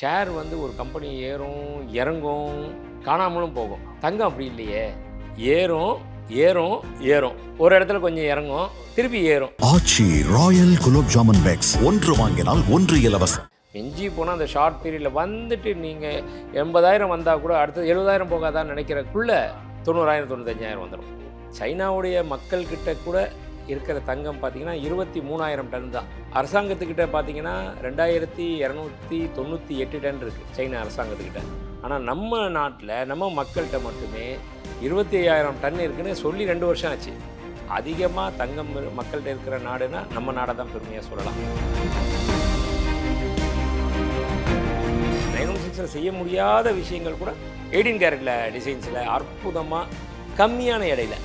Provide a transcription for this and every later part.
Share வந்து ஒரு company ஏறும் இறங்கும் காணாமலும் போகும். தங்கம் அப்படி இல்லையே. ஏறும் ஏறும் ஏறும். ஒரு இடத்துல கொஞ்சம் இறங்கும் திருப்பி ஏறும். Aachi royal gulab jamun packs. ஒன்று வாங்கினால் ஒன்று இலவசம். மிஞ்சி போனால் அந்த ஷார்ட் பீரியடில் வந்துட்டு நீங்கள் எண்பதாயிரம் வந்தால் கூட அடுத்தது எழுபதாயிரம் போகாதான்னு நினைக்கிறக்குள்ள தொண்ணூறாயிரம் தொண்ணூத்தஞ்சாயிரம் வந்துடும் சைனாவுடைய மக்கள்கிட்ட கூட இருக்கிற தங்கம் பார்த்தீங்கன்னா இருபத்தி மூணாயிரம் டன் தான். அரசாங்கத்துக்கிட்ட பார்த்தீங்கன்னா ரெண்டாயிரத்தி இரநூத்தி தொண்ணூற்றி எட்டு டன் இருக்குது சைனா அரசாங்கத்துக்கிட்ட. ஆனால் நம்ம நாட்டில் நம்ம மக்கள்கிட்ட மட்டுமே இருபத்தி ஐயாயிரம் டன் இருக்குன்னு சொல்லி ரெண்டு வருஷம் ஆச்சு. அதிகமாக தங்கம் மக்கள்கிட்ட இருக்கிற நாடுனா நம்ம நாடை தான் பெருமையாக சொல்லலாம். நைன் ஒன் சிக்ஸில் செய்ய முடியாத விஷயங்கள் கூட எயிட்டீன் கேரட்டில் டிசைன்ஸில் அற்புதமாக கம்மியான இடையில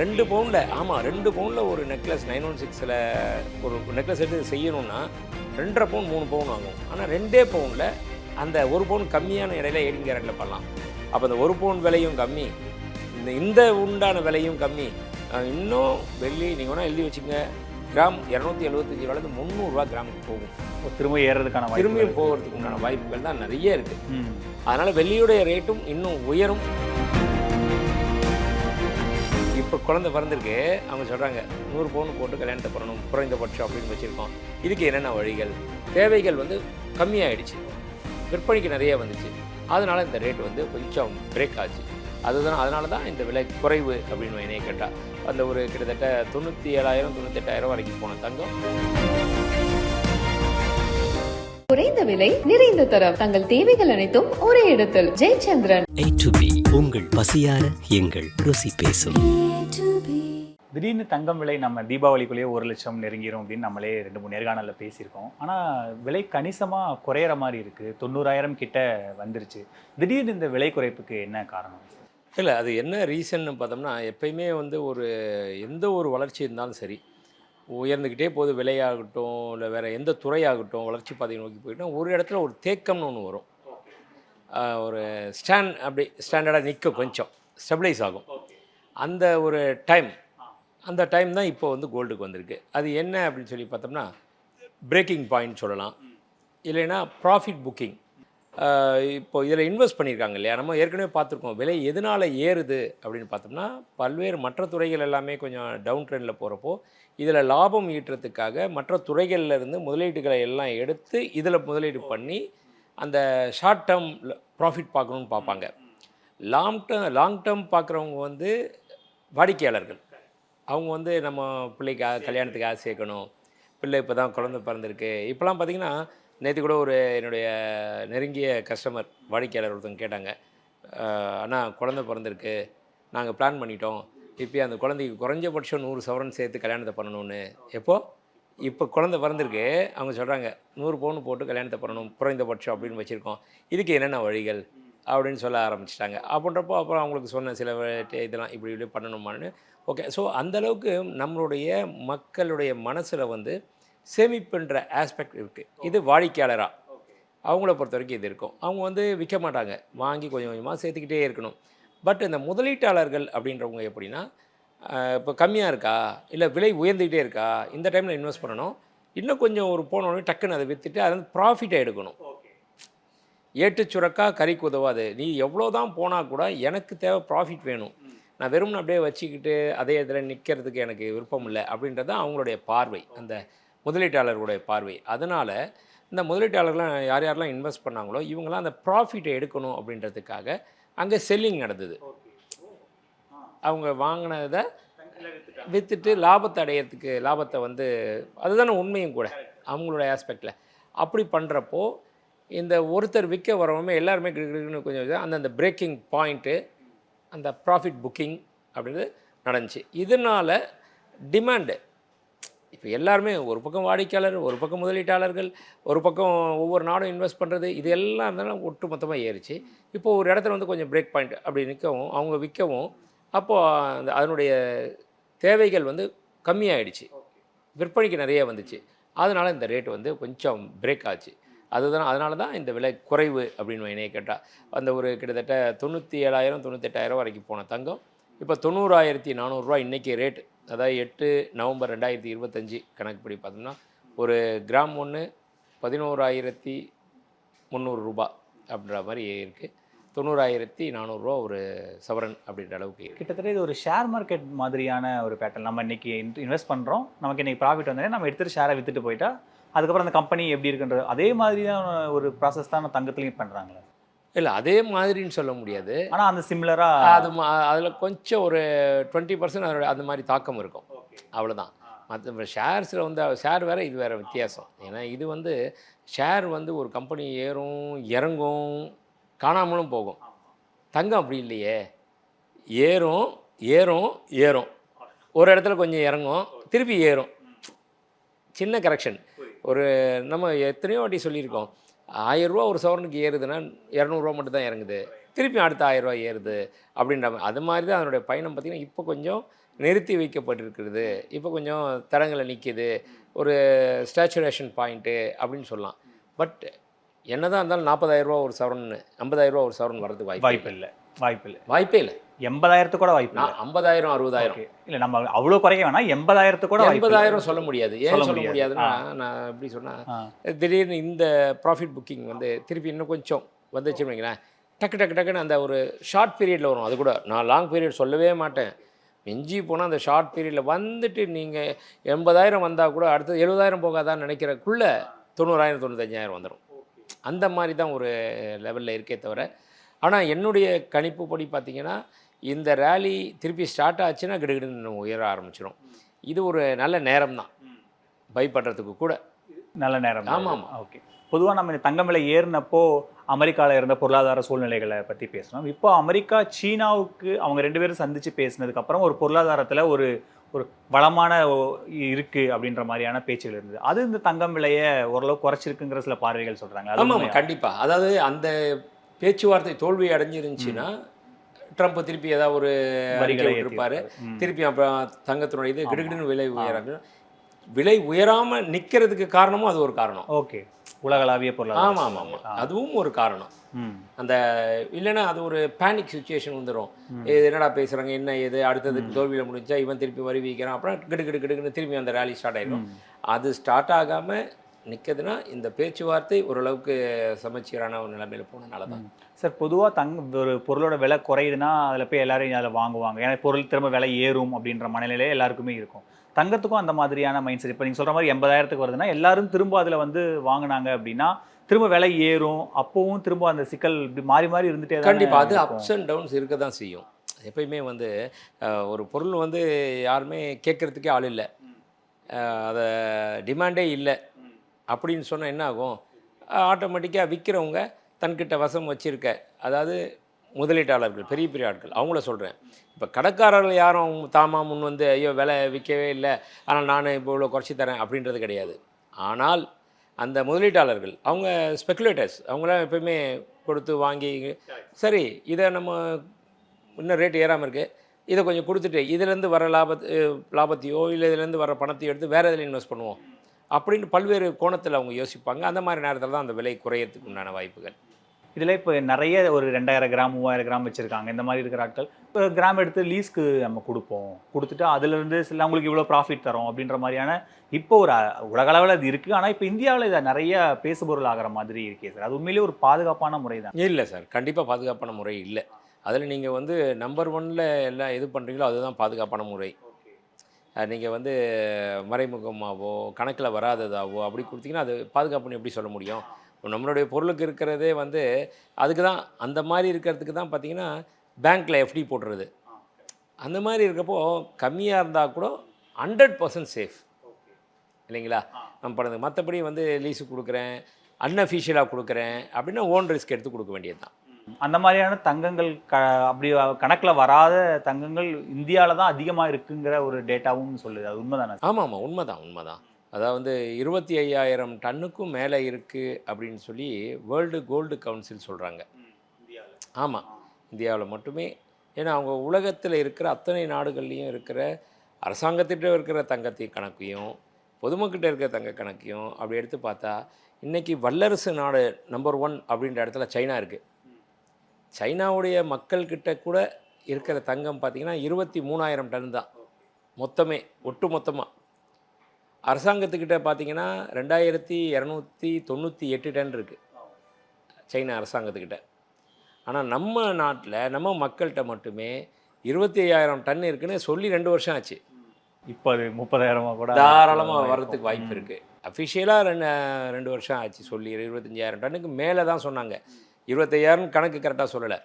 ரெண்டு பவுனில் ஆமாம் ரெண்டு பவுனில் ஒரு நெக்லஸ் நைன் ஒன் சிக்ஸில் ஒரு நெக்லஸ் எடுத்து செய்யணும்னா ரெண்டரை பவுன் மூணு பவுன் ஆகும். ஆனால் ரெண்டே பவுனில் அந்த ஒரு பவுன் கம்மியான இடையில எயிட்டீன் கேரட்டில் பண்ணலாம். அப்போ அந்த ஒரு பவுன் விலையும் கம்மி இந்த இந்த உண்டான விலையும் கம்மி. இன்னும் வெள்ளி நீங்கள் வேணால் எழுதி வச்சுங்க கிராம் இரநூத்தி எழுபத்தஞ்சி ரூபாலேருந்து முந்நூறுரூவா கிராமுக்கு போகும். திரும்ப ஏறுறதுக்கான வாய்ப்பு திரும்பியும் போகிறதுக்கு உண்டான வாய்ப்புகள் தான் நிறைய இருக்குது அதனால் வெள்ளியுடைய ரேட்டும் இன்னும் உயரும். இப்போ குழந்தை பிறந்திருக்கு. அவங்க சொல்கிறாங்க நூறு பவுன் போட்டு கல்யாணத்தை பண்ணணும் குறைந்தபட்சம் அப்படின்னு வச்சுருக்கோம். இதுக்கு என்னென்ன வழிகள்? தேவைகள் வந்து கம்மியாயிடுச்சு. விற்பனைக்கு நிறைய வந்துச்சு. அதனால் இந்த ரேட் வந்து கொஞ்சம் பிரேக் ஆச்சு. அதுதான் அதனால தான் இந்த விலை குறைவு அப்படின்னு என்னைய கேட்டால் அந்த ஒரு கிட்டத்தட்ட தொண்ணூற்றி ஏழாயிரம் தொண்ணூத்தெட்டாயிரம் வரைக்கும் போன தங்கம். குறைந்த விலை நிறைந்த தரம். தங்கள் தேவைகள் அனைத்தும் ஒரே இடத்தில். ஜெயச்சந்திரன். A to B உங்கள் பசியார எங்கள் ருசி பேசும். திடீர்னு தங்கம் விலை நம்ம தீபாவளிக்குள்ளேயே ஒரு லட்சம் நெருங்கிரும் அப்படின்னு நம்மளே ரெண்டு மூணு நேர்காணலில் பேசியிருக்கோம். ஆனால் விலை கணிசமாக குறையிற மாதிரி இருக்குது தொண்ணூறாயிரம் கிட்ட வந்துருச்சு. திடீர்னு இந்த விலை குறைப்புக்கு என்ன காரணம்? இல்லை அது என்ன ரீசன்னு பார்த்தோம்னா எப்பயுமே வந்து ஒரு எந்த ஒரு வளர்ச்சி இருந்தாலும் சரி உயர்ந்துக்கிட்டே போகுது விலையாகட்டும் இல்லை வேறு எந்த துறையாகட்டும் வளர்ச்சி பாதையை நோக்கி போயிட்டோம் ஒரு இடத்துல ஒரு தேக்கம்னு ஒன்று வரும். ஒரு ஸ்டாண்ட் அப்படி ஸ்டாண்டர்டாக நிற்கும் கொஞ்சம். ஸ்டெபிளைஸ் ஆகும். அந்த ஒரு டைம் அந்த டைம் தான் இப்போ வந்து கோல்டுக்கு வந்திருக்கு. அது என்ன அப்படின்னு சொல்லி பார்த்தோம்னா பிரேக்கிங் பாயிண்ட் சொல்லலாம். இல்லைன்னா ப்ராஃபிட் புக்கிங் இப்போ இதில் இன்வெஸ்ட் பண்ணியிருக்காங்க இல்லையா? நம்ம ஏற்கனவே பார்த்துருக்கோம். விலை எதனால் ஏறுது அப்படின்னு பார்த்தோம்னா பல்வேறு மற்ற துறைகள் எல்லாமே கொஞ்சம் டவுன் ட்ரெண்டில் போகிறப்போ இதில் லாபம் ஈட்டுறதுக்காக மற்ற துறைகள்லருந்து முதலீடுகளை எல்லாம் எடுத்து இதில் முதலீடு பண்ணி அந்த ஷார்ட் டேர்ம் ப்ராஃபிட் பார்க்கணுன்னு பார்ப்பாங்க. லாங் டேர்ம் லாங் டேர்ம் பார்க்குறவங்க வந்து வாடிக்கையாளர்கள். அவங்க வந்து நம்ம பிள்ளைக்கு கல்யாணத்துக்கு ஆசை சேர்க்கணும். பிள்ளை இப்போ தான் குழந்தை பிறந்திருக்கு. இப்போலாம் பார்த்தீங்கன்னா நேற்று கூட ஒரு என்னுடைய நெருங்கிய கஸ்டமர் வாடிக்கையாளர் ஒருத்தவங்க கேட்டாங்க. அண்ணா குழந்தை பிறந்திருக்கு. நாங்கள் பிளான் பண்ணிட்டோம். இப்போ அந்த குழந்தைக்கு குறைஞ்சபட்சம் நூறு சவரன் சேர்த்து கல்யாணத்தை பண்ணணும்னு. எப்போது இப்போ குழந்தை பிறந்திருக்கு. அவங்க சொல்கிறாங்க நூறு பவுன் போட்டு கல்யாணத்தை பண்ணணும். குறைந்தபட்சம் அப்படின்னு வச்சுருக்கோம். இதுக்கு என்னென்ன வழிகள்? அப்படின்னு சொல்ல ஆரம்பிச்சிட்டாங்க. அப்படின்றப்போ அப்புறம் அவங்களுக்கு சொன்ன சில இதெல்லாம் இப்படி இப்படி பண்ணணுமான்னு. ஓகே ஸோ அந்தளவுக்கு நம்மளுடைய மக்களுடைய மனசில் வந்து சேமிப்புன்ற ஆஸ்பெக்ட் இருக்குது இது வாடிக்கையாளராக அவங்கள பொறுத்த வரைக்கும் இது இருக்கும். அவங்க வந்து விற்க மாட்டாங்க. வாங்கி கொஞ்சம் கொஞ்சமாக சேர்த்துக்கிட்டே இருக்கணும். பட் இந்த முதலீட்டாளர்கள் அப்படின்றவங்க எப்படின்னா இப்போ கம்மியாக இருக்கா? இல்லை விலை உயர்ந்துக்கிட்டே இருக்கா? இந்த டைமில் இன்வெஸ்ட் பண்ணணும். இன்னும் கொஞ்சம் ஒரு போன உடனே டக்குன்னு அதை விற்றுட்டு அதை வந்து ப்ராஃபிட்டை எடுக்கணும். ஏட்டு சுரக்கா கறிக்கு உதவாது. நீ எவ்வளோ தான் போனால் கூட எனக்கு தேவை ப்ராஃபிட் வேணும். நான் வெறும் அப்படியே வச்சுக்கிட்டு அதே இதில் நிற்கிறதுக்கு எனக்கு விருப்பம் இல்லை அப்படின்றது தான் அவங்களுடைய பார்வை அந்த முதலீட்டாளர்களுடைய பார்வை. அதனால் இந்த முதலீட்டாளர்லாம் யார் யாரெல்லாம் இன்வெஸ்ட் பண்ணாங்களோ இவங்களாம் அந்த ப்ராஃபிட்டை எடுக்கணும் அப்படின்றதுக்காக அங்கே செல்லிங் நடந்தது. அவங்க வாங்கினதை விற்றுட்டு லாபத்தை அடையிறதுக்கு லாபத்தை வந்து அதுதானே உண்மையும் கூட அவங்களோட ஆஸ்பெக்டில் அப்படி பண்ணுறப்போ இந்த ஒருத்தர் விற்க வரவங்க எல்லாருமே கிடுகிடுன்னு கொஞ்சம் அந்தந்த பிரேக்கிங் பாயிண்ட்டு அந்த ப்ராஃபிட் புக்கிங் அப்படின்றது நடந்துச்சு. இதனால் டிமாண்டு இப்போ எல்லாருமே ஒரு பக்கம் வாடிக்கையாளர் ஒரு பக்கம் முதலீட்டாளர்கள் ஒரு பக்கம் ஒவ்வொரு நாடும் இன்வெஸ்ட் பண்ணுறது இது எல்லாம் இருந்தாலும் ஒட்டு மொத்தமாக ஏறிச்சு. இப்போ ஒரு இடத்துல வந்து கொஞ்சம் பிரேக் பாயிண்ட் அப்படி நிற்கவும் அவங்க விற்கவும் அப்போது அந்த அதனுடைய தேவைகள் வந்து கம்மியாயிடுச்சு. விற்பனைக்கு நிறைய வந்துச்சு. அதனால் இந்த ரேட் வந்து கொஞ்சம் பிரேக் ஆச்சு. அதுதான் அதனால தான் இந்த விலை குறைவு அப்படின்னு என்னைய கேட்டால் அந்த ஒரு கிட்டத்தட்ட தொண்ணூற்றி ஏழாயிரம் தொண்ணூத்தெட்டாயிரம் வரைக்கும் போன தங்கம். இப்போ தொண்ணூறாயிரத்தி நானூறுரூவா இன்றைக்கி ரேட் அதாவது எட்டு நவம்பர் ரெண்டாயிரத்தி இருபத்தஞ்சி கணக்குப்படி பார்த்தோம்னா ஒரு கிராம் ஒன்று பதினோராயிரத்தி முந்நூறு ரூபா அப்படின்ற மாதிரி இருக்குது தொண்ணூறாயிரத்தி நானூறுரூவா ஒரு சவரன் அப்படின்ற அளவுக்கு கிட்டத்தட்ட இது ஒரு ஷேர் மார்க்கெட் மாதிரியான ஒரு பேட்டர்ன் நம்ம இன்னைக்கு இன்வெஸ்ட் பண்ணுறோம் நமக்கு இன்னைக்கு ப்ராஃபிட் வந்தோடனே நம்ம எடுத்துகிட்டு ஷேரை விற்றுட்டு போயிட்டால் அதுக்கப்புறம் அந்த கம்பெனி எப்படி இருக்குன்றது. அதே மாதிரி தான் ஒரு ப்ராசஸ் தான் தங்கத்துலையும் பண்ணுறாங்களே இல்லை அதே மாதிரின்னு சொல்ல முடியாது. ஆனால் அந்த சிமிலராக அது அதில் கொஞ்சம் ஒரு டுவெண்ட்டி பர்சன்ட் அதோட அந்த மாதிரி தாக்கம் இருக்கும். அவ்வளோதான் மற்ற ஷேர்ஸில் வந்து ஷேர் வேறு இது வேறு வித்தியாசம். ஏன்னா இது வந்து ஷேர் வந்து ஒரு கம்பெனி ஏறும் இறங்கும் காணாமலும் போகும். தங்கம் அப்படி இல்லையே. ஏறும் ஏறும் ஏறும். ஒரு இடத்துல கொஞ்சம் இறங்கும் திருப்பி ஏறும். சின்ன கரெக்ஷன் ஒரு நம்ம எத்தனையோ வாட்டி சொல்லியிருக்கோம். ஆயிரரூவா ஒரு சவரனுக்கு ஏறுதுன்னா இரநூறுவா மட்டும் தான் இறங்குது. திருப்பி அடுத்த ஆயிரரூவா ஏறுது அப்படின்ற மாதிரி அது மாதிரி தான் அதனுடைய பயணம் பார்த்திங்கன்னா இப்போ கொஞ்சம் நிறுத்தி வைக்கப்பட்டிருக்கிறது. இப்போ கொஞ்சம் தடங்களை நிற்கிது ஒரு ஸ்டாச்சுரேஷன் பாயிண்ட்டு அப்படின்னு சொல்லலாம். பட் என்னதான் இருந்தாலும் நாற்பதாயிரரூவா ஒரு சவரன் ஐம்பதாயிரரூவா ஒரு சவரன் வரதுக்கு வாய்ப்பு வாய்ப்பு இல்லை. வாய்ப்பு இல்லை. வாய்ப்பே இல்லை. எண்பதாயிரத்து கூட வாய்ப்பு ஐம்பதாயிரம் அறுபதாயிரம். இல்லை நம்ம அவ்வளோ குறைக்க வேணாம். எண்பதாயிரத்து கூட. எண்பதாயிரம் சொல்ல முடியாது. ஏன் சொல்ல சொல்ல முடியாது. முடியாதுன்னா. நான் எப்படி சொன்னா ஆ. திடீர்னு இந்த ப்ராஃபிட் புக்கிங் வந்து திருப்பி இன்னும் கொஞ்சம் வந்துச்சுன்னு வைங்களேன். டக்கு டக்கு டக்குன்னு அந்த ஒரு ஷார்ட் பீரியடில் வரும். அது கூட நான் லாங் பீரியட் சொல்லவே மாட்டேன். மிஞ்சி போனால் அந்த ஷார்ட் பீரியடில் வந்துட்டு நீங்கள் எண்பதாயிரம் வந்தால் கூட அடுத்தது எழுபதாயிரம் போகாதான்னு நினைக்கிறக்குள்ள தொண்ணூறாயிரம் தொண்ணூத்தஞ்சாயிரம் வந்துடும் அந்த மாதிரி தான் ஒரு லெவலில் இருக்கே தவிர. ஆனால் என்னுடைய கணிப்புப்படி பார்த்தீங்கன்னா இந்த ரேலி திருப்பி ஸ்டார்ட் ஆச்சுன்னா கிடுகிடுன்னு உயர ஆரம்பிச்சிடும் இது ஒரு நல்ல நேரம் தான் பை பண்ணுறதுக்கு கூட. நல்ல நேரம். ஆமா, ஆமா. ஓகே. பொதுவாக நம்ம இந்த தங்கம் விலை ஏறினப்போ அமெரிக்காவில் இருந்த பொருளாதார சூழ்நிலைகளை பற்றி பேசணும். இப்போ அமெரிக்கா சீனாவுக்கு அவங்க ரெண்டு பேரும் சந்திச்சு பேசினதுக்கு அப்புறம் ஒரு பொருளாதாரத்தில் ஒரு ஒரு வளமான ஒ- இருக்கு அப்படின்ற மாதிரியான பேச்சுகள் இருந்தது. அது இந்த தங்கம் விலையை ஓரளவு குறைச்சிருக்குங்கிற சில பார்வைகள் சொல்றாங்க. அது ஆமாம்? கண்டிப்பாக அதாவது அந்த பேச்சுவார்த்தை தோல்வி அடைஞ்சிருந்துச்சுன்னா ட்ரம்ப் திருப்பி ஏதாவது ஒரு வரிகளை ம். திருப்பி அப்புறம் தங்கத்தினுடைய இது. கிடுகிடுன்னு விலை உயராது விலை உயராம நிற்கிறதுக்கு காரணமும் அது ஒரு காரணம். ஓகே. உலகளாவிய பொருளாதாரம். ஆமாம் ஆமாம் ஆமாம். அதுவும் ஒரு காரணம். அந்த இல்லைன்னா அது ஒரு பேனிக் சுச்சுவேஷன் வந்துடும். இது என்னடா பேசுகிறாங்க என்ன ஏது அடுத்ததுக்கு தோல்வியில் முடிஞ்சா இவன் திருப்பி வரி வைக்கிறான் அப்புறம் கிடு கிடு கிடுன்னு திரும்பி அந்த ரேலி ஸ்டார்ட் ஆயிடும். அது ஸ்டார்ட் ஆகாமல் நிற்குதுன்னா இந்த பேச்சுவார்த்தை ஓரளவுக்கு சமச்சீரான ஒரு நிலைமையில போனனால தான் சார் பொதுவாக தங்க ஒரு பொருளோட விலை குறையுதுன்னா அதில் போய் எல்லாரும் அதில் வாங்குவாங்க. ஏன்னா பொருள் திரும்ப விலை ஏறும் அப்படின்ற மனநிலையே எல்லாருக்குமே இருக்கும். தங்கத்துக்கும் அந்த மாதிரியான மைண்ட் செட் இப்போ நீங்கள் சொல்கிற மாதிரி எண்பதாயிரத்துக்கு வருதுன்னா எல்லாரும் திரும்ப அதில் வந்து வாங்குனாங்க அப்படின்னா திரும்ப விலை ஏறும். அப்போவும் திரும்ப அந்த சிக்கல் இப்படி மாறி மாறி இருந்துட்டே தானே கண்டிப்பாக அது. அப்ஸ் அண்ட் டவுன்ஸ் இருக்க தான் செய்யும். எப்பயுமே வந்து ஒரு பொருள் வந்து யாருமே கேட்குறதுக்கே ஆள் இல்லை. அதை டிமாண்டே இல்லை. அப்படின்னு சொன்னால் என்ன ஆகும்? ஆட்டோமேட்டிக்காக விற்கிறவங்க தன்கிட்ட வசம் வச்சுருக்க அதாவது முதலீட்டாளர்கள் பெரிய பெரிய ஆட்கள் அவங்கள சொல்கிறேன் இப்போ கடைக்காரர்கள் யாரும் தாமா முன் வந்து ஐயோ விலை விற்கவே இல்லை. ஆனால் நான் இப்போ இவ்வளோ குறைச்சி தரேன் அப்படின்றது கிடையாது. ஆனால் அந்த முதலீட்டாளர்கள் அவங்க ஸ்பெக்குலேட்டர்ஸ் அவங்களாம் எப்பயுமே கொடுத்து வாங்கி சரி இதை நம்ம இன்னும் ரேட் ஏறாமல் இருக்குது இதை கொஞ்சம் கொடுத்துட்டு இதுலேருந்து வர லாபத் லாபத்தையோ இல்லை இதுலேருந்து வர பணத்தையோ எடுத்து வேறு இதில் இன்வெஸ்ட் பண்ணுவோம்? அப்படின்னு பல்வேறு கோணத்தில் அவங்க யோசிப்பாங்க. அந்த மாதிரி நேரத்தில் தான் அந்த விலை குறையறதுக்கு உண்டான வாய்ப்புகள். இதில் இப்போ நிறைய ஒரு ரெண்டாயிரம் கிராம் மூவாயிரம் கிராம் வச்சுருக்காங்க. இந்த மாதிரி இருக்கிற ஆட்கள். இப்போ கிராம் எடுத்து லீஸ்க்கு நம்ம கொடுப்போம். கொடுத்துட்டு அதுலேருந்து சில அவங்களுக்கு இவ்வளோ ப்ராஃபிட் தரோம் அப்படின்ற மாதிரியான இப்போ ஒரு உலகளவில் அது இருக்குது ஆனால் இப்போ இந்தியாவில் இதை நிறைய பேசுபொருள் ஆகிற மாதிரி இருக்கே சார் அது உண்மையிலேயே ஒரு பாதுகாப்பான முறை தான். இல்லை சார் கண்டிப்பாக பாதுகாப்பான முறை இல்லை. அதில் நீங்கள் வந்து நம்பர் ஒன்னில் எல்லாம் எது பண்ணுறீங்களோ அதுதான் பாதுகாப்பான முறை. நீங்கள் வந்து மறைமுகமாகவோ கணக்கில் வராததாகவோ அப்படி கொடுத்தீங்கன்னா அது பாதுகாப்புன்னு எப்படி சொல்ல முடியும்? நம்மளுடைய பொருளுக்கு இருக்கிறதே வந்து அதுக்கு தான் அந்த மாதிரி இருக்கிறதுக்கு தான் பார்த்தீங்கன்னா பேங்க்கில் எஃப்டி போடுறது அந்த மாதிரி இருக்கப்போ கம்மியாக இருந்தால் கூட ஹண்ட்ரட் பர்சன்ட் சேஃப் இல்லைங்களா? நம்ம பண்ணுறது மற்றபடி வந்து லீஸு கொடுக்குறேன் அன்அஃபிஷியலாக கொடுக்குறேன் அப்படின்னா ஓன் ரிஸ்க் எடுத்து கொடுக்க வேண்டியது தான் அந்த மாதிரியான தங்கங்கள் க அப்படி கணக்கில் வராத தங்கங்கள் இந்தியாவில் தான் அதிகமாக இருக்குங்கிற ஒரு டேட்டாவும் சொல்லுது. அது உண்மைதானே? ஆமாம் ஆமாம் உண்மைதான் உண்மைதான். அதாவது இருபத்தி ஐயாயிரம் டன்னுக்கும் மேலே இருக்குது அப்படின்னு சொல்லி வேர்ல்டு கோல்டு கவுன்சில் சொல்கிறாங்க ஆமாம் இந்தியாவில் மட்டுமே. ஏன்னா அவங்க உலகத்தில் இருக்கிற அத்தனை நாடுகள்லையும் இருக்கிற அரசாங்கத்திட்ட இருக்கிற தங்கத்தை கணக்கையும் பொதுமக்கிட்ட இருக்கிற தங்க கணக்கையும் அப்படி எடுத்து பார்த்தா இன்றைக்கி வல்லரசு நாடு நம்பர் ஒன் அப்படின்ற இடத்துல சைனா இருக்குது சைனாவுடைய மக்கள்கிட்ட கூட இருக்கிற தங்கம் பார்த்திங்கன்னா இருபத்தி மூணாயிரம் டன் தான். மொத்தமே ஒட்டு மொத்தமாக அரசாங்கத்துக்கிட்ட பார்த்தீங்கன்னா ரெண்டாயிரத்தி இரநூத்தி தொண்ணூற்றி எட்டு டன் இருக்குது சைனா அரசாங்கத்துக்கிட்ட. ஆனால் நம்ம நாட்டில் நம்ம மக்கள்கிட்ட மட்டுமே இருபத்தி ஐயாயிரம் டன் இருக்குன்னு சொல்லி ரெண்டு வருஷம் ஆச்சு. இப்போ அது முப்பதாயிரமா கூட தாராளமாக வர்றதுக்கு வாய்ப்பு இருக்குது அஃபிஷியலாக ரெண்டு ரெண்டு வருஷம் ஆச்சு சொல்லி இருபத்தஞ்சாயிரம் டன்னுக்கு மேலே தான் சொன்னாங்க. இருபத்தையாயிரம் கணக்கு கரெக்டாக சொல்லலை.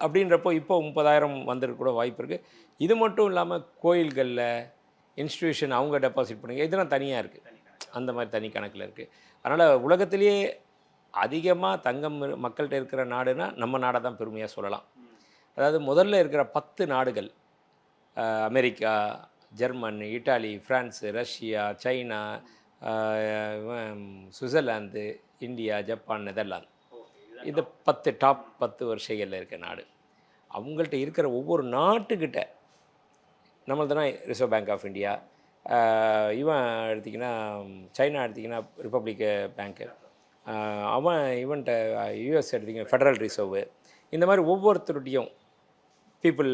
அப்படின்றப்போ இப்போ முப்பதாயிரம் வந்துருக்க கூட வாய்ப்பு இருக்குது இது மட்டும் இல்லாமல் கோயில்களில் இன்ஸ்டிடியூஷன் அவங்க டெபாசிட் பண்ணுங்க. இதெல்லாம் தனியாக இருக்குது அந்த மாதிரி தனி கணக்கில் இருக்குது அதனால் உலகத்திலேயே அதிகமாக தங்கம் மக்கள்கிட்ட இருக்கிற நாடுனா நம்ம நாடை தான் பெருமையாக சொல்லலாம். அதாவது முதல்ல இருக்கிற பத்து நாடுகள் America German Italy France Russia China Switzerland India Japan Netherlands இந்த பத்து டாப் பத்து வரிசைகளில் இருக்க நாடு. அவங்கள்ட்ட இருக்கிற ஒவ்வொரு நாட்டுக்கிட்ட நம்மள்தானே ரிசர்வ் பேங்க் ஆஃப் இந்தியா இவன் எடுத்திங்கன்னா சைனா எடுத்திங்கன்னா ரிப்பப்ளிக் பேங்க்கு அவன் இவன்ட்ட யூஎஸ் எடுத்திங்கன்னா ஃபெடரல் ரிசர்வு இந்த மாதிரி ஒவ்வொருத்தருடையும் பீப்புள்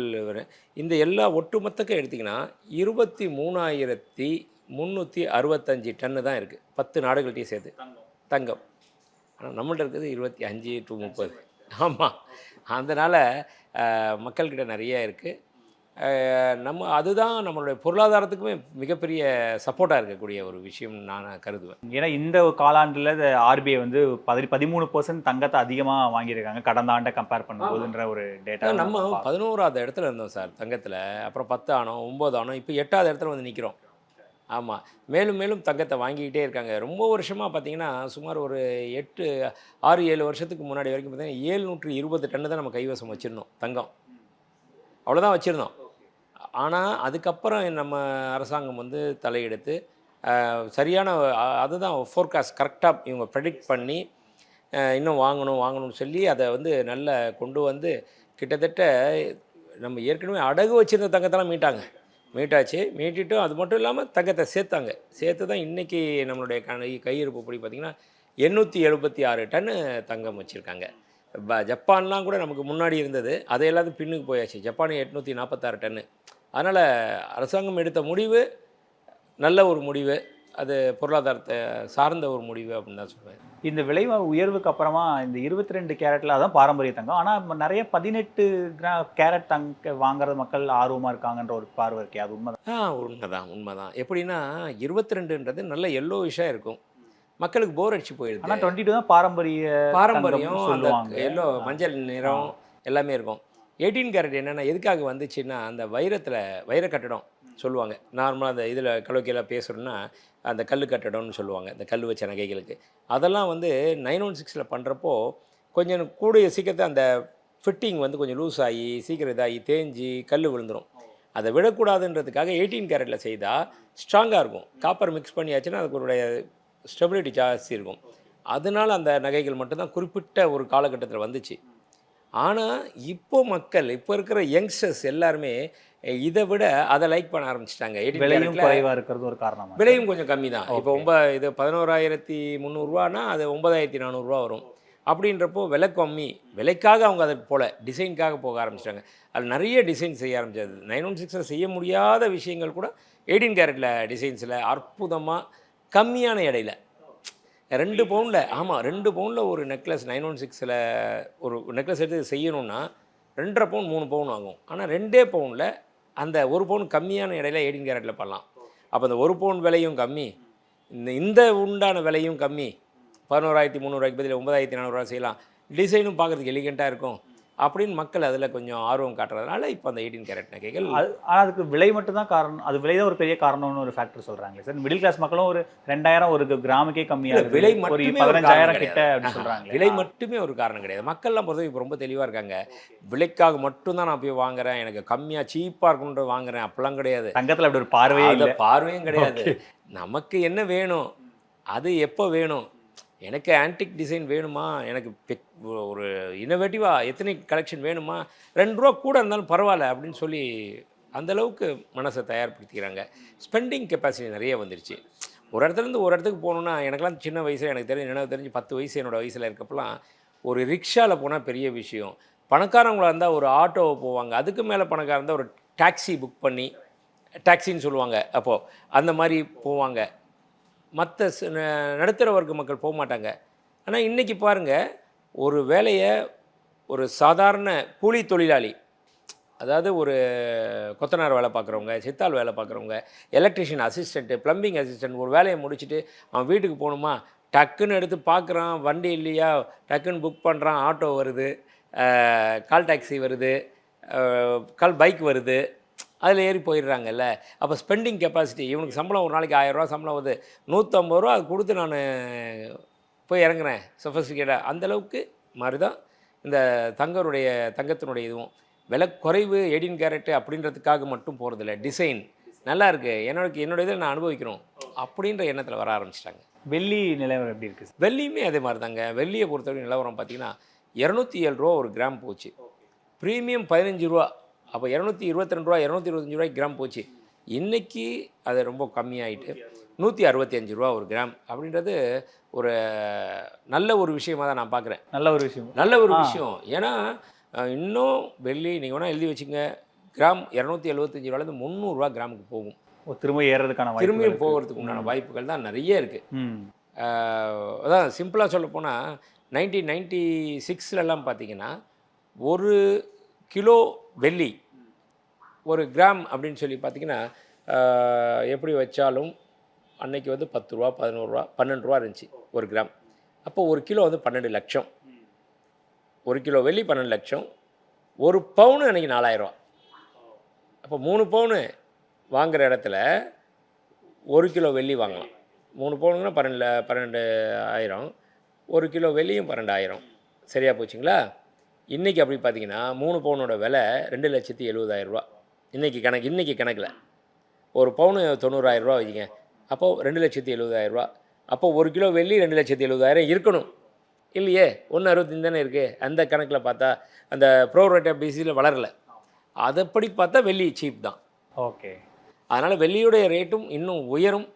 இந்த எல்லா ஒட்டுமொத்தக்கும் எடுத்திங்கன்னா இருபத்தி மூணாயிரத்தி முந்நூற்றி அறுபத்தஞ்சி டன்னு தான் இருக்குது பத்து நாடுகள்கிட்டையும் சேர்த்து. தங்கம். ஆனால் நம்மள்ட்ட இருக்கிறது இருபத்தி அஞ்சு டு முப்பது. ஆமாம் அதனால் மக்கள்கிட்ட நிறைய இருக்குது நம்ம அதுதான் நம்மளுடைய பொருளாதாரத்துக்குமே மிகப்பெரிய சப்போர்ட்டாக இருக்கக்கூடிய ஒரு விஷயம் நான் கருதுவேன். ஏன்னா இந்த காலாண்டுல ஆர்பிஐ வந்து பதி பதிமூணு பர்சன்ட் தங்கத்தை அதிகமா வாங்கியிருக்காங்க. கடந்த ஆண்டை கம்பேர் பண்ணும்போதுன்ற ஒரு டேட்டா நம்ம பதினோராவது இடத்துல இருந்தோம் சார் தங்கத்தில். அப்புறம் பத்து ஆனோம் ஒம்பது ஆனோம் இப்போ எட்டாவது இடத்துல வந்து நிற்கிறோம் ஆமாம் மேலும் மேலும் தங்கத்தை வாங்கிக்கிட்டே இருக்காங்க. ரொம்ப வருஷமாக பார்த்தீங்கன்னா சுமார் ஒரு எட்டு ஆறு ஏழு வருஷத்துக்கு முன்னாடி வரைக்கும் பார்த்தீங்கன்னா ஏழ்நூற்றி இருபது டன்னு தான் நம்ம கைவசம் வச்சுருந்தோம் தங்கம். அவ்வளோதான் வச்சுருந்தோம். ஆனால் அதுக்கப்புறம் நம்ம அரசாங்கம் வந்து தலையெடுத்து சரியான அதுதான் ஃபோர்காஸ்ட் கரெக்டாக இவங்க ப்ரெடிக்ட் பண்ணி இன்னும் வாங்கணும் வாங்கணும்னு சொல்லி அதை வந்து நல்ல கொண்டு வந்து கிட்டத்தட்ட நம்ம ஏற்கனவே அடகு வச்சுருந்த தங்கத்தெல்லாம் மீட்டாங்க. மீட்டாச்சு. மீட்டிட்டு அது மட்டும் இல்லாமல் தங்கத்தை சேர்த்தாங்க. சேர்த்து தான் இன்றைக்கி நம்மளுடைய கை கையிருப்பு படி பார்த்திங்கன்னா எண்ணூற்றி எழுபத்தி ஆறு டன்னு தங்கம் வச்சுருக்காங்க. ப ஜப்பான்லாம் கூட நமக்கு முன்னாடி இருந்தது. அது எல்லாத்தையும் பின்னுக்கு போயாச்சு. ஜப்பான் எட்நூற்றி நாற்பத்தாறு டன்னு. அதனால் அரசாங்கம் எடுத்த முடிவு நல்ல ஒரு முடிவு. அது பொருளாதாரத்தை சார்ந்த ஒரு முடிவு அப்படின்னு தான் சொல்லுவேன் இந்த விலை உயர்வுக்கு அப்புறமா இந்த இருபத்தி ரெண்டு கேரட்ல அதான் பாரம்பரிய தங்கம். ஆனா இப்ப நிறைய பதினெட்டு கிரா கேரட் தங்க வாங்குறது மக்கள் ஆர்வமா இருக்காங்கன்ற ஒரு பார்வை இருக்கே அது உண்மை ஆ உண்மைதான் உண்மைதான். எப்படின்னா இருபத்தி ரெண்டுன்றது நல்ல எல்லோ விஷயம் இருக்கும். மக்களுக்கு போர் அடிச்சு போயிடுது ஆனா டுவெண்ட்டி டூ தான் பாரம்பரிய பாரம்பரியம் சொல்லுவாங்க. எல்லோ மஞ்சள் நிறம் எல்லாமே இருக்கும். எயிட்டீன் கேரட் என்னென்னா எதுக்காக வந்துச்சுன்னா அந்த வைரத்தில் வைர கட்டடம் சொல்லுவாங்க. நார்மலாக அந்த இதில் கலோக்கியில் பேசுகிறோன்னா அந்த கல் கட்டடம்னு சொல்லுவாங்க இந்த கல் வச்ச நகைகளுக்கு. அதெல்லாம் வந்து நைன் ஒன் சிக்ஸில் பண்ணுறப்போ கொஞ்சம் கூடிய சீக்கிரத்தை அந்த ஃபிட்டிங் வந்து கொஞ்சம் லூஸ் ஆகி சீக்கிரம் இதாகி தேஞ்சு கல் விழுந்துடும் அதை விடக்கூடாதுன்றதுக்காக எயிட்டீன் கேரட்டில் செய்தால் ஸ்ட்ராங்காக இருக்கும். காப்பர் மிக்ஸ் பண்ணியாச்சுன்னா அதுக்கு ஸ்டெபிலிட்டி ஜாஸ்தி இருக்கும். அதனால் அந்த நகைகள் மட்டும்தான் குறிப்பிட்ட ஒரு காலகட்டத்தில் வந்துச்சு. ஆனால் இப்போ மக்கள் இப்போ இருக்கிற யங்ஸ்டர்ஸ் எல்லாருமே இதை விட அதை லைக் பண்ண ஆரம்பிச்சிட்டாங்க. விலையும் குறைவா இருக்கிறது ஒரு காரணமா? விலையும் கொஞ்சம் கம்மி தான். இப்போ. ஒம்ப இது பதினோராயிரத்தி முந்நூறுரூவானா அது ஒன்பதாயிரத்தி நானூறுரூவா வரும். அப்படின்றப்போ விலை கம்மி. விலைக்காக அவங்க அதை போல டிசைனுக்காக போக ஆரம்பிச்சிட்டாங்க. அது நிறைய டிசைன் செய்ய ஆரம்பிச்சது. நைன் ஒன் சிக்ஸில் செய்ய முடியாத விஷயங்கள் கூட எயிட்டீன் கேரட்டில் டிசைன்ஸில் அற்புதமாக கம்மியான எடையில் ரெண்டு பவுனில் ஆமாம் ரெண்டு பவுனில் ஒரு நெக்லஸ் நைன் ஒன் சிக்ஸில் ஒரு நெக்லஸ் எடுத்து செய்யணும்னா ரெண்டரை பவுன் மூணு பவுன் ஆகும் ஆனால் ரெண்டே பவுனில் அந்த ஒரு பவுன் கம்மியான இடையில எயிட்டின் கேரட்டில் பண்ணலாம். அப்போ அந்த ஒரு பவுன் விலையும் கம்மி. இந்த இந்த உண்டான விலையும் கம்மி. பதினோராயிரத்தி முந்நூறுவாய்க்கு பதில் ஒன்பதாயிரத்தி நானூறுரூவா செய்யலாம். டிசைனும் பார்க்குறதுக்கு எலிகெண்ட்டாக இருக்கும். அப்படின்னு மக்கள் அதில் கொஞ்சம் ஆர்வம் காட்டுறதுனால இப்போ அந்த எயிட்டீன் கேரட் நகைகள் அது ஆனா அதுக்கு விலை மட்டும் தான் காரணம். அது விலை தான் ஒரு பெரிய காரணம்னு ஒரு ஃபேக்டர் சொல்றாங்க சார். மிடில் கிளாஸ் மக்களும் ஒரு ரெண்டாயிரம் ஒரு கிராமுக்கே கம்மியா இல்ல, இருக்கு. விலை ஒரு பதினஞ்சாயிரம் கிட்ட அப்படின்னு ஆஹா. சொல்றாங்க விலை மட்டுமே ஒரு காரணம் கிடையாது. மக்கள்லாம் பொறுத்தவரைக்கும் இப்போ ரொம்ப தெளிவாக இருக்காங்க. விலைக்காக மட்டும்தான் நான் போய் வாங்குறேன். எனக்கு கம்மியாக சீப்பாக இருக்கணுன்ற வாங்குறேன். அப்படிலாம் கிடையாது. தங்கத்துல அப்படி ஒரு பார்வையே இல்லை. பார்வையும் கிடையாது. நமக்கு என்ன வேணும்? அது எப்போ வேணும்? எனக்கு ஆன்டிக் டிசைன் வேணுமா? எனக்கு பெக் ஒரு இன்னோவேட்டிவாக எத்தனை கலெக்ஷன் வேணுமா? ரெண்டு ரூபா கூட இருந்தாலும் பரவாயில்ல அப்படின்னு சொல்லி அந்த அளவுக்கு மனசை தயார்படுத்திக்கிறாங்க. ஸ்பெண்டிங் கெப்பாசிட்டி நிறைய வந்துருச்சு. ஒரு இடத்துலேருந்து ஒரு இடத்துக்கு போகணுன்னா எனக்கெல்லாம் சின்ன வயசில் எனக்கு தெரிஞ்சு நினைவு தெரிஞ்சு பத்து வயசு என்னோட வயசில் இருக்கப்பெல்லாம் ஒரு ரிக்ஷாவில் போனால் பெரிய விஷயம். பணக்காரங்களாக இருந்தால் ஒரு ஆட்டோவை போவாங்க. அதுக்கு மேலே பணக்காரங்க இருந்தால் ஒரு டாக்ஸி புக் பண்ணி டாக்ஸின்னு சொல்லுவாங்க. அப்போது அந்த மாதிரி போவாங்க. மற்ற நடுத்தர வர்க்க மக்கள் போக மாட்டாங்க ஆனால் இன்றைக்கி பாருங்கள் ஒரு வேலையை ஒரு சாதாரண கூலி தொழிலாளி அதாவது ஒரு கொத்தனார் வேலை பார்க்குறவங்க சித்தாள் வேலை பார்க்குறவங்க எலக்ட்ரிஷியன் அசிஸ்டண்ட்டு ப்ளம்பிங் அசிஸ்டன்ட் ஒரு வேலையை முடிச்சுட்டு அவன் வீட்டுக்கு போகணுமா? டக்குன்னு எடுத்து பார்க்குறான் வண்டி இல்லையா? டக்குன்னு புக் பண்ணுறான் ஆட்டோ வருது கால் டாக்ஸி வருது கால் பைக் வருது. அதில் ஏறி போயிடுறாங்கல்ல. அப்போ ஸ்பெண்டிங் கெப்பாசிட்டி இவனுக்கு சம்பளம் ஒரு நாளைக்கு ஆயிரரூவா சம்பளம் வருது. நூற்றம்பது ரூபா அது கொடுத்து நான் போய் இறங்குறேன் சொஃபஸ்டிகேட்டாக அந்தளவுக்கு மாதிரி தான் இந்த தங்கருடைய தங்கத்தினுடைய இதுவும். விலை குறைவு எடின் கேரட்டு அப்படின்றதுக்காக மட்டும் போகிறதில்ல டிசைன் நல்லா இருக்கு. என்னோட என்னோட இதை நான் அனுபவிக்கணும் அப்படின்ற எண்ணத்தில் வர ஆரம்பிச்சிட்டாங்க. வெள்ளி நிலவரம் எப்படி இருக்கு? சார் வெள்ளியுமே அதே மாதிரி தாங்க வெள்ளியை பொறுத்தவரைக்கும் நிலவரம் பார்த்தீங்கன்னா இரநூத்தி ஏழு ரூபா ஒரு கிராம் போச்சு. ப்ரீமியம் பதினஞ்சு ரூபா. அப்போ இரநூத்தி இருபத்தி ரெண்டு ரூபா இரநூத்தி இருபத்தஞ்சு ரூபாய்க்கு கிராம் போச்சு. இன்னைக்கு அது ரொம்ப கம்மியாயிட்டு நூற்றி அறுபத்தி அஞ்சு ரூபா ஒரு கிராம் அப்படின்றது ஒரு நல்ல ஒரு விஷயமா தான் நான் பார்க்குறேன் நல்ல ஒரு விஷயம். நல்ல ஒரு. விஷயம். ஏன்னா இன்னும் வெள்ளி நீங்கள் வேணால் எழுதி வச்சுங்க. கிராம் இரநூத்தி எழுபத்தஞ்சு ரூபாலேருந்து முந்நூறுரூவா கிராமுக்கு போகும். திரும்ப ஏறதுக்கான திரும்பியும் போகிறதுக்கு உண்டான வாய்ப்புகள் தான் நிறைய இருக்குது அதான் சிம்பிளாக சொல்ல போனால் நைன்டீன் நைன்டி சிக்ஸ்லலாம் பார்த்தீங்கன்னா ஒரு கிலோ வெள்ளி. ஒரு கிராம் அப்படின்னு சொல்லி பார்த்தீங்கன்னா எப்படி வச்சாலும் அன்னைக்கு வந்து பத்து ரூபா பதினோருவா பன்னெண்டு ரூபா இருந்துச்சு ஒரு கிராம். அப்போ ஒரு கிலோ வந்து பன்னெண்டு லட்சம். ஒரு கிலோ வெள்ளி பன்னெண்டு லட்சம். ஒரு பவுனு அன்றைக்கி நாலாயிரரூவா அப்போ மூணு பவுனு வாங்குகிற இடத்துல ஒரு கிலோ வெள்ளி வாங்கலாம். மூணு பவுனுங்கன்னா பன்னெண்டு பன்னெண்டு ஆயிரம். ஒரு கிலோ வெள்ளியும் பன்னெண்டாயிரம். சரியாக போச்சுங்களா? இன்றைக்கி அப்படி பார்த்தீங்கன்னா மூணு பவுனோட விலை ரெண்டு லட்சத்தி எழுபதாயிரம் ரூபா. இன்றைக்கி கணக்கு இன்றைக்கி கணக்கில். ஒரு பவுனு தொண்ணூறாயிரம் ரூபா வைங்க. அப்போது ரெண்டு லட்சத்தி எழுபதாயிரம் ரூபா. அப்போ ஒரு கிலோ வெள்ளி ரெண்டு லட்சத்தி எழுபதாயிரம் இருக்கணும். இல்லையே? ஒன்று அறுபத்தஞ்சு தானே இருக்குது அந்த கணக்கில் பார்த்தா அந்த ப்ரோ ரேட் பிசியில் வளரல. அதைப்படி பார்த்தா வெள்ளி சீப் தான். ஓகே. அதனால் வெள்ளியுடைய ரேட்டும் இன்னும் உயரும்.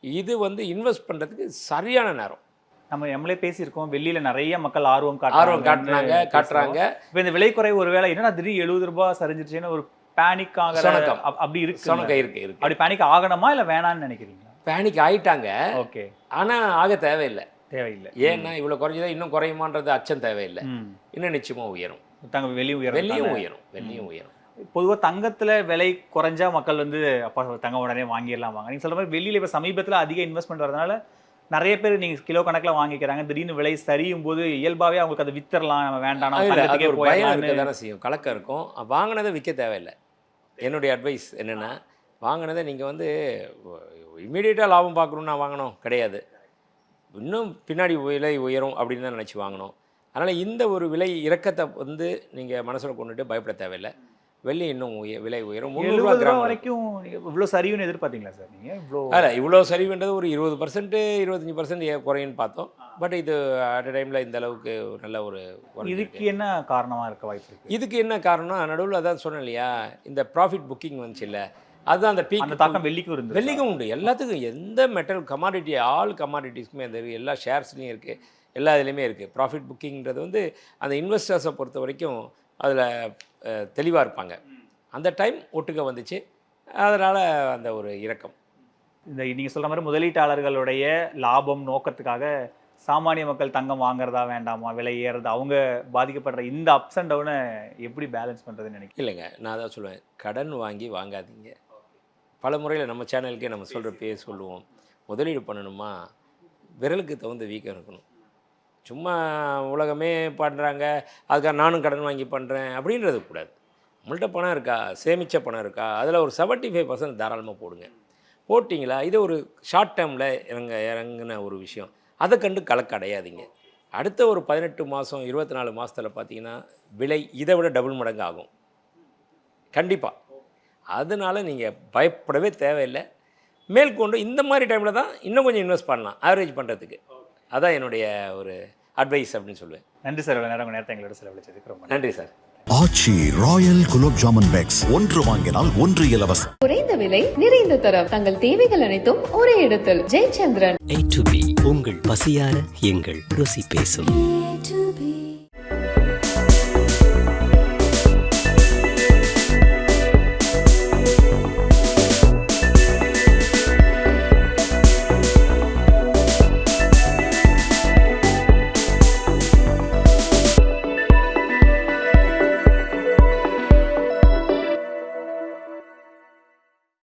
இது வந்து இன்வெஸ்ட் பண்ணுறதுக்கு சரியான நேரம். நம்ம எம்எல்ஏ பேசியிருக்கோம் வெள்ளியில நிறைய மக்கள் ஆர்வம் காட்டுறாங்க ஆர்வம் காட்டுனாங்க காட்டுறாங்க. இப்போ இந்த விலை குறை ஒருவேளை என்னன்னா திடீர் எழுபது ரூபாய் சரிஞ்சிருச்சுன்னு ஒரு பேனிக் ஆகிற அப்படி இருக்கு. சொனக்க இருக்கு இருக்கு. அப்படி பேனிக் ஆகணுமா இல்ல வேணாம்னு நினைக்கிறீங்களா? பேனிக் ஆயிட்டாங்க. ஓகே ஆனால் ஆக தேவையில்லை. தேவையில்லை. ஏன்னா இவ்வளோ குறைஞ்சதா இன்னும் குறையுமான்றது அச்சம் தேவையில்லை. இன்னும் நிச்சயமாக உயரும். தங்க வெளி உயரம் வெள்ளியும் உயரும் வெள்ளியும் உயரும். பொதுவா தங்கத்துல விலை குறைஞ்சா மக்கள் வந்து அப்பா தங்கம் உடனே வாங்கிடலாம் வாங்க. நீங்க சொல்ற மாதிரி வெளியில இப்ப சமீபத்துல அதிக இன்வெஸ்ட்மெண்ட் வரதுனால நிறைய பேர் நீங்க கிலோ கணக்குல வாங்கிக்கிறாங்க. திடீர்னு விலை சரியும் போது இயல்பாவே அவங்களுக்கு அதை வித்துறலாம் நம்ம வேண்டாம் தானே செய்யும். கலக்கம் இருக்கும். வாங்கினதை விற்க தேவையில்லை. என்னுடைய அட்வைஸ் என்னென்னா வாங்கினதை நீங்கள் வந்து இமீடியட்டாக லாபம் பார்க்கணுன்னா வாங்கணும். கிடையாது. இன்னும் பின்னாடி விலை உயரும் அப்படின்னு தான் நினச்சி வாங்கணும். அதனால் இந்த ஒரு விலை இறக்கத்தை வந்து நீங்கள் மனசில் கொண்டுட்டு பயப்பட தேவையில்லை. வெள்ளி இன்னும் உய விலை உயரும். முந்நூறுரூவா கிராம் வரைக்கும் நீங்க இவ்வளவு சரிவுன்னு எதிர்பார்த்தீங்களா சார் நீங்க? இவ்வளோ அதில் இவ்வளோ சரிவுன்றது ஒரு இருபது பர்சன்ட்டு இருபத்தஞ்சி பர்சன்ட் குறையுன்னு பார்த்தோம். பட் இது அட் டைமில் இந்த அளவுக்கு நல்ல ஒரு. இதுக்கு என்ன காரணமா இருக்க வாய்ப்பு இதுக்கு என்ன காரணம் நடுவில் அதான் சொன்னேன் இல்லையா இந்த ப்ராஃபிட் புக்கிங் வந்துச்சு இல்லை அதுதான் அந்த பீக் அந்த தாக்கம் வெள்ளிக்கும் இருந்து வெள்ளிக்கும் உண்டு. எல்லாத்துக்கும் எந்த மெட்டல் கமாடிட்டி ஆல் கமாடிட்டிஸ்க்குமே அந்த. எல்லா ஷேர்ஸ்லையும் இருக்குது எல்லா இதுலேயுமே இருக்குது ப்ராஃபிட் புக்கிங்கிறது வந்து அந்த இன்வெஸ்டர்ஸை பொறுத்த வரைக்கும் அதில் தெளிவாக இருப்பாங்க. அந்த டைம் ஒட்டுக்க வந்துச்சு. அதனால் அந்த ஒரு இறக்கம் இந்த நீங்க சொல்ற மாதிரி முதலீட்டாளர்களுடைய லாபம் நோக்கத்துக்காக சாமானிய மக்கள் தங்கம் வாங்குறதா வேண்டாமா? விலை ஏறுறது அவங்க பாதிக்கப்படுற இந்த அப்ஸ் அண்ட் டவுனை எப்படி பேலன்ஸ் பண்றதுன்னு நினைக்கிறேன் இல்லைங்க. நான் அதான் சொல்லுவேன். கடன் வாங்கி வாங்காதீங்க. பல முறையில் நம்ம சேனலுக்கே நம்ம சொல்கிற பேர் சொல்லுவோம். முதலீடு பண்ணணுமா? விரலுக்கு தகுந்த வீக்கம் இருக்கணும். சும்மா உலகமே பண்ணுறாங்க அதுக்காக நானும் கடன் வாங்கி பண்ணுறேன் அப்படின்றது கூடாது. உங்கள்கிட்ட பணம் இருக்கா? சேமித்த பணம் இருக்கா? அதில் ஒரு 75% ஃபைவ் பர்சன்ட் தாராளமாக போடுங்க. போட்டிங்களா? இது ஒரு ஷார்ட் டேர்மில் இறங்க இறங்குன ஒரு விஷயம். அதை கண்டு கலக்க அடையாதீங்க. அடுத்த ஒரு பதினெட்டு மாதம் இருபத்தி நாலு மாதத்தில் பார்த்தீங்கன்னா விலை இதை விட டபுள் மடங்கு ஆகும். கண்டிப்பாக அதனால் நீங்கள் பயப்படவே தேவையில்லை. மேற்கொண்டு இந்த மாதிரி டைமில் தான் இன்னும் கொஞ்சம் இன்வெஸ்ட் பண்ணலாம் ஆவரேஜ் பண்ணுறதுக்கு அதான் என்னுடைய ஒரு அட்வைஸ் அப்படின்னு சொல்லுவேன் நன்றி சார் நேரம் நேரத்தை எங்களோட செலவழிச்சதுக்கு ரொம்ப நன்றி. Sir. Aachi royal gulab jamun packs ஒன்று வாங்கினால் ஒன்று இலவசம். குறைந்த விலை நிறைந்த தரம். தங்கள் தேவைகள் அனைத்தும் ஒரே இடத்தில். ஜெயச்சந்திரன். A to B உங்கள் பசியார எங்கள் ருசி பேசும்.